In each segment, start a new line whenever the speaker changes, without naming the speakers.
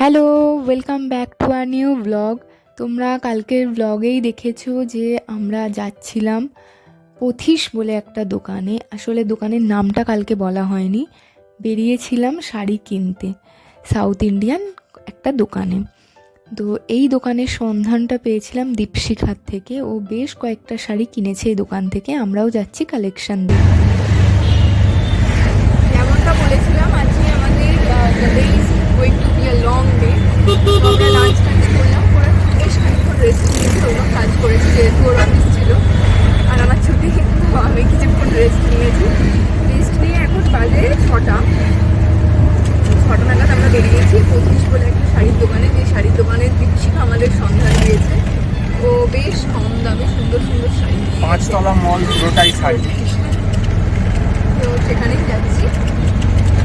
Hello welcome back to our new blog তোমরা কালকের ব্লগেই দেখেছ যে আমরা যাচ্ছিলাম পথিস বলে একটা দোকানে। আসলে দোকানের নামটা কালকে বলা হয়নি। বেরিয়েছিলাম শাড়ি কিনতে। সাউথ ইন্ডিয়ান একটা দোকানে। তো এই দোকানের সন্ধানটা পেয়েছিলাম দীপশিখার থেকে। ও বেশ কয়েকটা শাড়ি কিনেছে এই দোকান থেকে। আমরাও যাচ্ছি কালেকশন দিয়ে
যেমনটা বলেছিলাম, আজকে আমাদের going to be a long day আমরা লাঞ্চ টাঞ্চ করলাম করে বেশ খানিক্ষণ রেস্ট নিয়েছি ওরকম কাজ করেছি যেহেতু ওর অফিস ছিল। আর আমার ছুটি আমি কিছুক্ষণ রেস্ট নিয়েছি। রেস্ট নিয়ে এখন বাজে ছটা। ছটা নাগাদ আমরা বেরিয়েছি। পঁচিশ বলে একটা শাড়ির দোকানে। যে শাড়ির দোকানে দীপশিখা আমাদের সন্ধান দিয়েছে। ও বেশ কম দামে সুন্দর সুন্দর শাড়ি।
পাঁচতলা মল পুরোটাই শাড়ি।
তো সেখানেই যাচ্ছি।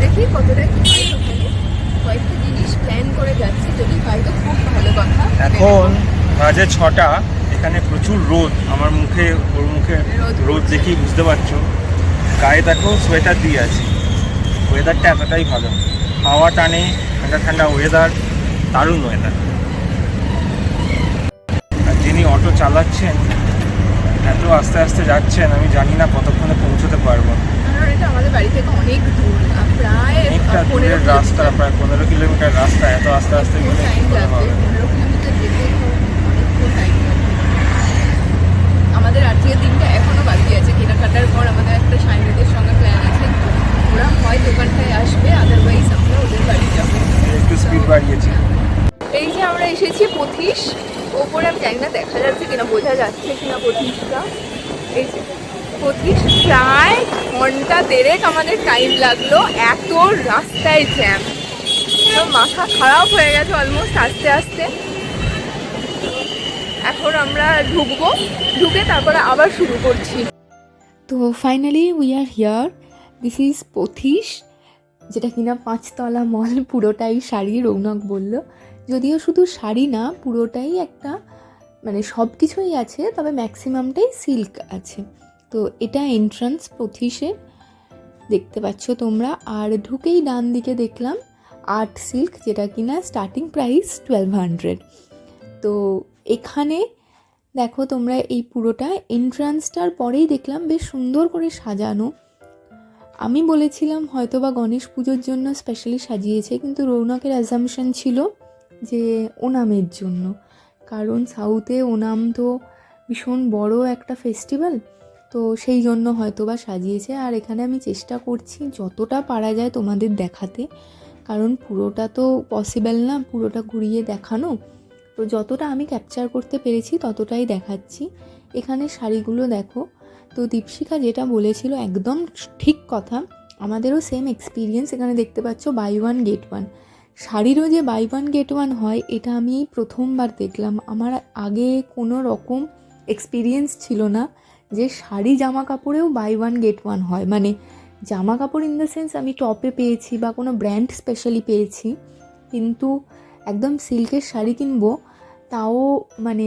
দেখি কতটা কি পাই ওখানে কয়েকটা জিনিস প্ল্যান করে যাচ্ছি যদি পাই তো খুব ভালো কথা।
এখন বাজে ছটা এখানে প্রচুর রোদ। আমার মুখে ওর মুখে
রোদ
দেখেই বুঝতে পারছ। গায়ে দেখো সোয়েটার দিয়ে আছে। ওয়েদারটা এতটাই ভালো। হাওয়া টানে ঠান্ডা ঠান্ডা ওয়েদার দারুণ ওয়েদার আর যিনি অটো চালাচ্ছেন এত আস্তে আস্তে যাচ্ছেন আমি জানি না কতক্ষণে পৌঁছতে পারব।
আমাদের বাড়ি থেকে অনেক দূর। প্রায়
অনেকটা
পনেরো
দূরের রাস্তা প্রায় পনেরো কিলোমিটার রাস্তা এত আস্তে আস্তে গেলে কি করে হবে?
আমাদের আজকের দিনটা এখনও বাকি আছে। কেনাকাটার পর আমাদের একটা সাইনিদের সঙ্গে প্ল্যান আছে। ওরা হয় দোকানটায় আসবে আদারওয়াইজ আমরা ওদের বাড়ি যাব।
একটু স্পিড বাড়িয়েছি।
এই যে আমরা এসেছি পথিস ওপরে আমি জানি না দেখা যাচ্ছে কিনা বোঝা যাচ্ছে কিনা পথিসটা এই যে। পথিস প্রায় ঘণ্টা দেড়েক আমাদের টাইম লাগল এত রাস্তায় জ্যাম মাথা খারাপ হয়ে গেছে অলমোস্ট আস্তে আস্তে। এখন আমরা ঢুকবো, ঢুকে তারপরে আবার শুরু করছি।
তো finally we are here this is পথিস যেটা কিনা পাঁচতলা মল পুরোটাই শাড়ি রৌনক বলল। যদিও শুধু শাড়ি না, পুরোটাই একটা মানে সব কিছুই আছে, তবে ম্যাক্সিমামটাই সিল্ক আছে। তো এটা এন্ট্রান্স পথিসে দেখতে পাচ্ছ তোমরা। আর ঢুকেই ডান দিকে দেখলাম আর্ট সিল্ক যেটা কিনা স্টার্টিং প্রাইস টুয়েলভ হান্ড্রেড তো এখানে দেখো তোমরা এই পুরোটা এন্ট্রান্সটার পরেই দেখলাম বেশ সুন্দর করে সাজানো। আমি বলেছিলাম হয়তো বা গণেশ পুজোর জন্য স্পেশালি সাজিয়েছে, কিন্তু রৌনকের অ্যাজামশন ছিল যে ওনামের জন্য। কারণ সাউথে ওনাম তো ভীষণ বড় একটা ফেস্টিভ্যাল তো সেই জন্য হয়তো বা সাজিয়েছে। আর এখানে আমি চেষ্টা করছি যতটা পারা যায় তোমাদের দেখাতে। কারণ পুরোটা তো পসিবল না, পুরোটা ঘুরিয়ে দেখানো। তো যতটা আমি ক্যাপচার করতে পেরেছি ততটাই দেখাচ্ছি। এখানে শাড়িগুলো দেখো। তো দীপশিখা যেটা বলেছিল একদম ঠিক কথা। আমাদেরও সেম এক্সপিরিয়েন্স এখানে দেখতে পাচ্ছ বাই ওয়ান গেট ওয়ান শাড়িরও যে বাই ওয়ান গেট ওয়ান হয়, এটা আমি প্রথমবার দেখলাম। আমার আগে কোনো রকম এক্সপিরিয়েন্স ছিল না। যে শাড়ি জামা কাপড়েও বাই ওয়ান গেট ওয়ান হয়। মানে জামা কাপড় ইন দ্য সেন্স আমি টপে পেয়েছি বা কোনো ব্র্যান্ড স্পেশালি পেয়েছি, কিন্তু একদম সিল্কের শাড়ি কিনবো, তাও মানে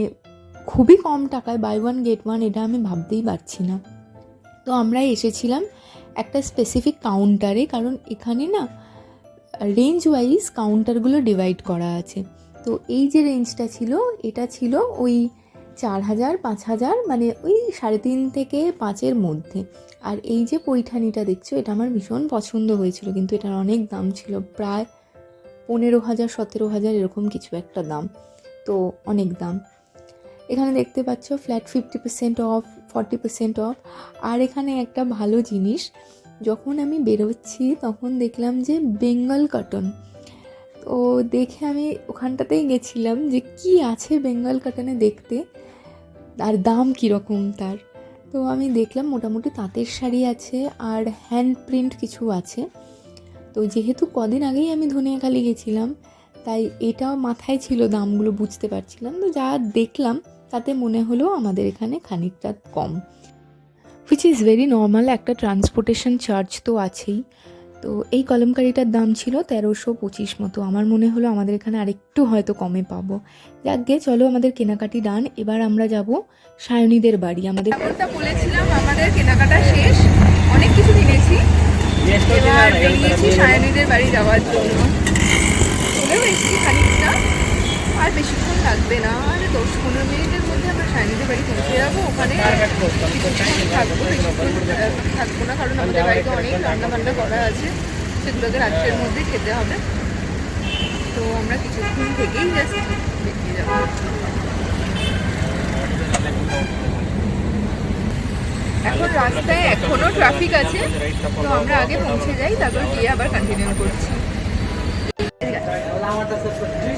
খুবই কম টাকায় বাই ওয়ান গেট ওয়ান এটা আমি ভাবতেই পারছি না। তো আমরা এসেছিলাম একটা স্পেসিফিক কাউন্টারে কারণ এখানে না রেঞ্জ ওয়াইজ কাউন্টারগুলো ডিভাইড করা আছে। তো এই যে রেঞ্জটা ছিল, এটা ছিল ওই চার হাজার পাঁচ হাজার মানে ওই সাড়ে তিন থেকে পাঁচের মধ্যে। আর এই যে পৈঠানিটা দেখছ, এটা আমার ভীষণ পছন্দ হয়েছিল, কিন্তু এটার অনেক দাম ছিল, প্রায় পনেরো হাজার সতেরো হাজার এরকম কিছু একটা দাম। তো অনেক দাম। এখানে দেখতে পাচ্ছ flat fifty percent off forty percent off আর এখানে একটা ভালো জিনিস, যখন আমি বেরোচ্ছি, তখন দেখলাম যে বেঙ্গল কটন তো দেখে আমি ওখানটাতেই গেছিলাম যে কি আছে বেঙ্গল কটনে দেখতে। আর দাম কীরকম তার? তো আমি দেখলাম মোটামুটি তাঁতের শাড়ি আছে আর হ্যান্ড প্রিন্ট কিছু আছে। তো যেহেতু কদিন আগেই আমি ধনিয়াখালি গেছিলাম, তাই এটাও মাথায় ছিল দামগুলো বুঝতে পারছিলাম। তো যা দেখলাম, তাতে মনে হলো আমাদের এখানে খানিকটা কম। হুইচ ইজ ভেরি নর্মাল একটা ট্রান্সপোর্টেশন চার্জ তো আছেই। তো এই কলমকারিটার দাম ছিল তেরোশো পঁচিশ মতো। আমার মনে হলো আমাদের এখানে আরেকটু হয়তো কমে পাবো। যাকগে চলো আমাদের কেনাকাটি ডান। এবার আমরা যাব সায়নীদের বাড়ি। আমাদের
বলেছিলাম আমাদের কেনাকাটা শেষ। অনেক কিছু কিনেছি। এবার বেরিয়েছি সায়নীদের বাড়ি যাওয়ার জন্য। চলেও এসেছি খানিক আর বেশিক্ষণ লাগবে না। আর দশ পনেরো মিনিটের মধ্যে আমরা সাইনিতে বাড়ি পৌঁছে যাব। ওখানে কিছুক্ষণ থাকব, বেশিক্ষণ থাকব না, কারণ আমাদের বাড়িতে অনেক রান্না বান্না করা আছে। সেগুলোকে রাত্রের মধ্যে খেতে হবে। তো আমরা কিছুক্ষণ থেকেই জাস্ট বেরিয়ে যাব। এখন রাস্তায় এখনও ট্রাফিক আছে। তো আমরা আগে পৌঁছে যাই, তারপর গিয়ে আবার কন্টিনিউ করছি।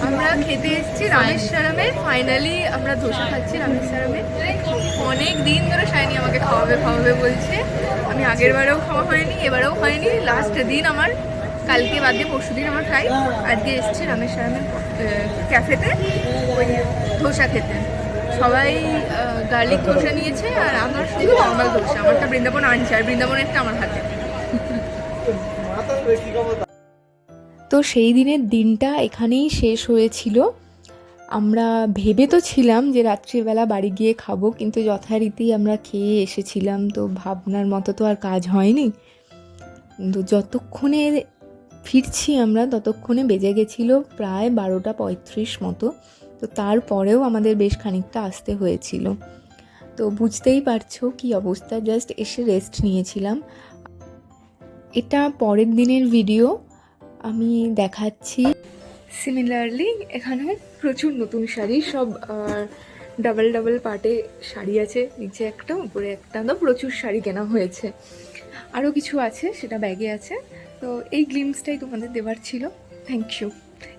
আমরা খেতে এসেছি রামেশ্বরমে ফাইনালি আমরা ধোসা খাচ্ছি রামেশ্বরমে অনেক দিন ধরে শাইনি আমাকে খাওয়াবে খাওয়াবে বলছে। আমি আগের বারেও খাওয়া হয়নি, এবারেও হয়নি। লাস্ট দিন আমার, কালকে বাদ দিয়ে পরশু দিন আমার ফ্লাইট আজকে এসেছি রামেশ্বরমের ক্যাফেতে ওই ধোসা খেতে। সবাই গার্লিক ধোসা নিয়েছে আর আমার শুধু নর্মাল ধোসা আমারটা বৃন্দাবন আনছে আর বৃন্দাবনেরটা আমার হাতে।
তো সেই দিনের দিনটা এখানেই শেষ হয়েছিল। আমরা ভেবে তো ছিলাম যে রাত্রিবেলা বাড়ি গিয়ে খাব, কিন্তু যথারীতি আমরা খেয়ে এসেছিলাম, তো ভাবনার মতো তো আর কাজ হয়নি। তো যতক্ষণে ফিরছি আমরা, ততক্ষণে বেজে গেছিল প্রায় বারোটা পঁয়ত্রিশ মতো। তো তারপরেও আমাদের বেশ খানিকটা আসতে হয়েছিল। তো বুঝতেই পারছ কি অবস্থা, জাস্ট এসে রেস্ট নিয়েছিলাম। এটা পরের দিনের ভিডিও আমি দেখাচ্ছি। সিমিলারলি এখানেও প্রচুর নতুন শাড়ি, সব ডাবল ডাবল পার্টে শাড়ি আছে, নিচে একটা, উপরে একটা, তো প্রচুর শাড়ি কেনা হয়েছে। আরও কিছু আছে, সেটা ব্যাগে আছে। তো এই গ্লিমসটাই তোমাদের দেওয়ার ছিল। থ্যাংক ইউ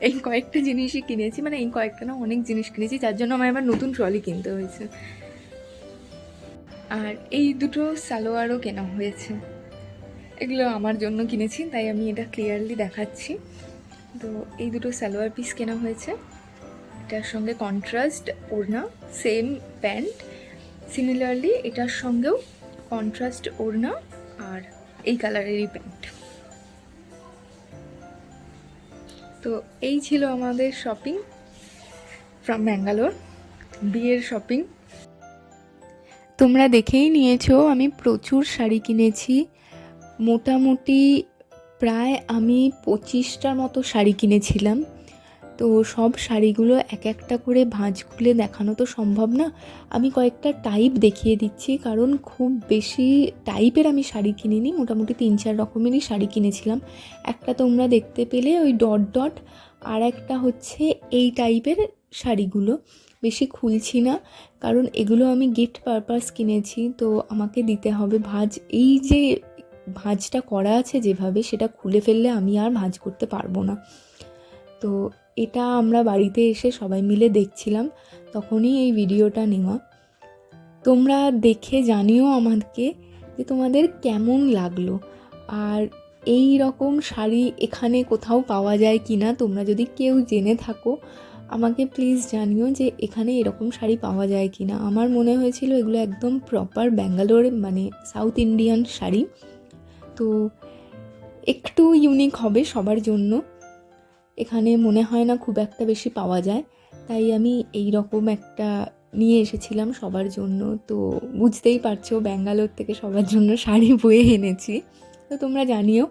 এই কয়েকটা জিনিসই কিনেছি মানে এই কয়েকটা না অনেক জিনিস কিনেছি, যার জন্য আমার আবার নতুন ট্রলি কিনতে হয়েছে। আর এই দুটো সালোয়ারও কেনা হয়েছে। এগুলো আমার জন্য কিনেছি, তাই আমি এটা ক্লিয়ারলি দেখাচ্ছি। তো এই দুটো সালোয়ার পিস কেনা হয়েছে। এটার সঙ্গে কন্ট্রাস্ট ওড়না সেম প্যান্ট সিমিলারলি এটার সঙ্গেও কন্ট্রাস্ট ওড়না আর এই কালারেরই প্যান্ট তো এই ছিল আমাদের শপিং ফ্রম ব্যাঙ্গালোর বিয়ের শপিং তোমরা দেখেই নিয়েছো, আমি প্রচুর শাড়ি কিনেছি। মোটামুটি প্রায় আমি পঁচিশটার মতো শাড়ি কিনেছিলাম। তো সব শাড়িগুলো এক একটা করে ভাঁজ খুলে দেখানো তো সম্ভব না। আমি কয়েকটা টাইপ দেখিয়ে দিচ্ছি, কারণ খুব বেশি টাইপের আমি শাড়ি কিনিনি, মোটামুটি তিন চার রকমেরই শাড়ি কিনেছিলাম। একটা তোমরা দেখতে পেলে ওই ডট ডট, আর একটা হচ্ছে এই টাইপের শাড়িগুলো। বেশি খুলছি না, কারণ এগুলো আমি গিফট পারপাস কিনেছি, তো আমাকে দিতে হবে ভাঁজ। এই যে ভাঁজটা করা আছে যেভাবে, সেটা খুলে ফেললে আমি আর ভাঁজ করতে পারব না। তো এটা আমরা বাড়িতে এসে সবাই মিলে দেখছিলাম, তখনই এই ভিডিওটা নেওয়া। তোমরা দেখে জানিও আমাকে যে তোমাদের কেমন লাগল। আর এই রকম শাড়ি এখানে কোথাও পাওয়া যায় কি না তোমরা যদি কেউ জেনে থাকো, আমাকে প্লিজ জানিও যে এখানে এরকম শাড়ি পাওয়া যায় কি না আমার মনে হয়েছিল এগুলো একদম প্রপার ব্যাঙ্গালোর মানে সাউথ ইন্ডিয়ান শাড়ি। তো একটু ইউনিক হবে সবার জন্য। এখানে মনে হয় না খুব একটা বেশি পাওয়া যায়। তাই আমি এই রকম একটা নিয়ে এসেছিলাম সবার জন্য। তো বুঝতেই পারছ, ব্যাঙ্গালোর থেকে সবার জন্য শাড়ি বয়ে এনেছি। তো তোমরা জানিও,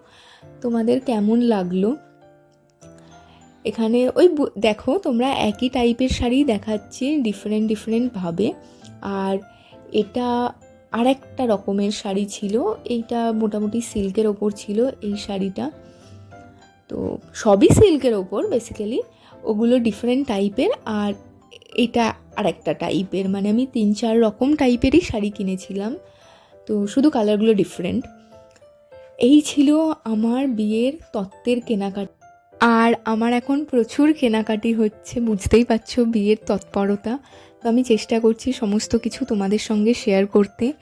তোমাদের কেমন লাগল? এখানে ওই দেখো, তোমরা একই টাইপের শাড়ি দেখাচ্ছি ডিফারেন্ট ডিফারেন্টভাবে আর এটা আরেকটা রকমের শাড়ি ছিল, এইটা মোটামুটি সিল্কের ওপর ছিল এই শাড়িটা। তো সবই সিল্কের ওপর বেসিক্যালি ওগুলো ডিফারেন্ট টাইপের আর এটা আরেকটা টাইপের মানে আমি তিন চার রকম টাইপেরই শাড়ি কিনেছিলাম। তো শুধু কালারগুলো ডিফারেন্ট এই ছিল আমার বিয়ের তত্ত্বের কেনাকাটা। আর আমার এখন প্রচুর কেনাকাটি হচ্ছে, বুঝতেই পারছ বিয়ের তৎপরতা। তো আমি চেষ্টা করছি সমস্ত কিছু তোমাদের সঙ্গে শেয়ার করতে।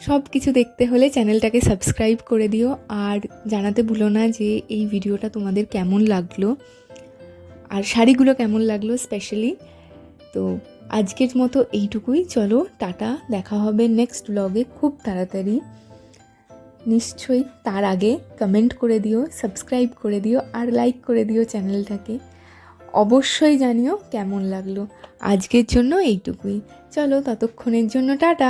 সব কিছু দেখতে হলে চ্যানেলটাকে সাবস্ক্রাইব করে দিও। আর জানাতে ভুলো না যে এই ভিডিওটা তোমাদের কেমন লাগল। আর শাড়িগুলো কেমন লাগল স্পেশালি তো আজকের মতো এইটুকুই। চলো, টাটা। দেখা হবে নেক্সট ব্লগে খুব তাড়াতাড়ি। নিশ্চয়ই তার আগে কমেন্ট করে দিও সাবস্ক্রাইব করে দিও আর লাইক করে দিও চ্যানেলটাকে অবশ্যই জানিও কেমন লাগল। আজকের জন্য এইটুকুই। চলো ততক্ষণের জন্য টাটা।